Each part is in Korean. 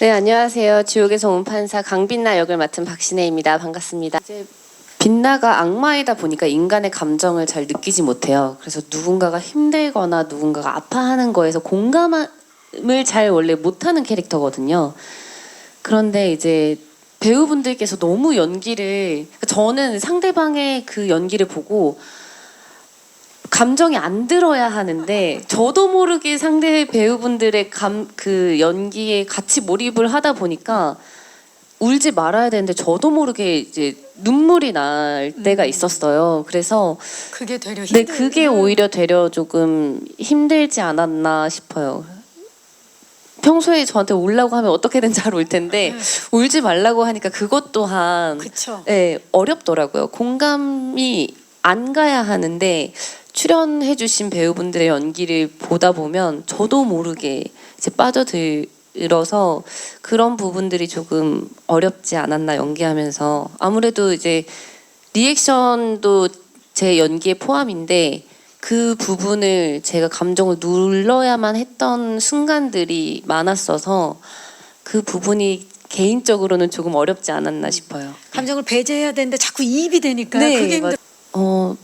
네, 안녕하세요. 지옥에서 온 판사 강빛나 역을 맡은 박신혜입니다. 반갑습니다. 이제 빛나가 악마이다 보니까 인간의 감정을 잘 느끼지 못해요. 그래서 누군가가 힘들거나 누군가가 아파하는 거에서 공감을 잘 원래 못하는 캐릭터거든요. 그런데 이제 배우분들께서 너무 연기를 그러니까 저는 상대방의 그 연기를 보고 감정이 안 들어야 하는데 저도 모르게 상대 배우분들의 감 그 연기에 같이 몰입을 하다 보니까 울지 말아야 되는데 저도 모르게 이제 눈물이 날 때가 있었어요. 그래서 그게 되려 네 힘들. 그게 오히려 되려 조금 힘들지 않았나 싶어요. 평소에 저한테 울라고 하면 어떻게든 잘 울 텐데 울지 말라고 하니까 그것 또한 그쵸. 네, 어렵더라고요. 공감이 안 가야 하는데 출연해주신 배우분들의 연기를 보다 보면 저도 모르게 이제 빠져들어서 그런 부분들이 조금 어렵지 않았나 연기하면서 아무래도 이제 리액션도 제 연기에 포함인데 그 부분을 제가 감정을 눌러야만 했던 순간들이 많았어서 그 부분이 개인적으로는 조금 어렵지 않았나 싶어요. 감정을 배제해야 되는데 자꾸 이입이 되니까 네, 그게 힘들. 맞- 어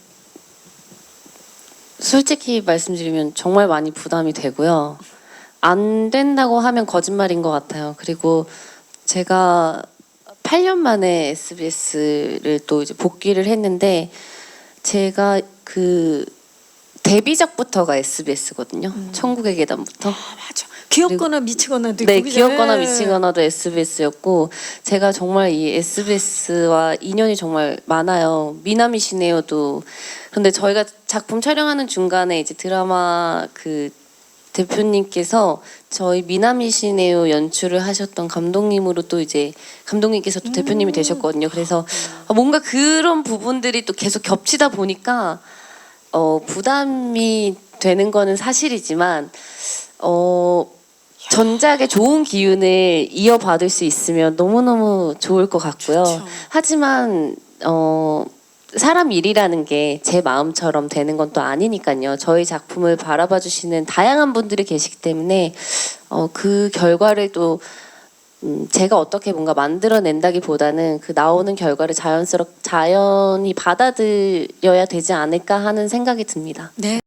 솔직히 말씀드리면 정말 많이 부담이 되고요. 안 된다고 하면 거짓말인 것 같아요. 그리고 제가 8년 만에 SBS를 또 이제 복귀를 했는데 제가 그 데뷔작부터가 SBS거든요. 천국의 계단부터. 아 맞아. 귀엽거나 미치거나도 네, 귀엽거나 네. 미치거나도 SBS였고 제가 정말 이 SBS와 인연이 정말 많아요. 미남이시네요도 그런데 저희가 작품 촬영하는 중간에 이제 드라마 그 대표님께서 저희 미남이시네요 연출을 하셨던 감독님으로 또 이제 감독님께서 또 대표님이 되셨거든요. 그래서 아, 뭔가 그런 부분들이 또 계속 겹치다 보니까 어, 부담이 되는 거는 사실이지만 어, 전작의 좋은 기운을 이어받을 수 있으면 너무너무 좋을 것 같고요. 좋죠. 하지만 어, 사람 일이라는 게 제 마음처럼 되는 건 또 아니니까요. 저희 작품을 바라봐 주시는 다양한 분들이 계시기 때문에 어, 그 결과를 또 음, 제가 어떻게 뭔가 만들어낸다기보다는 그 나오는 결과를 자연스럽 자연히 받아들여야 되지 않을까 하는 생각이 듭니다. 네.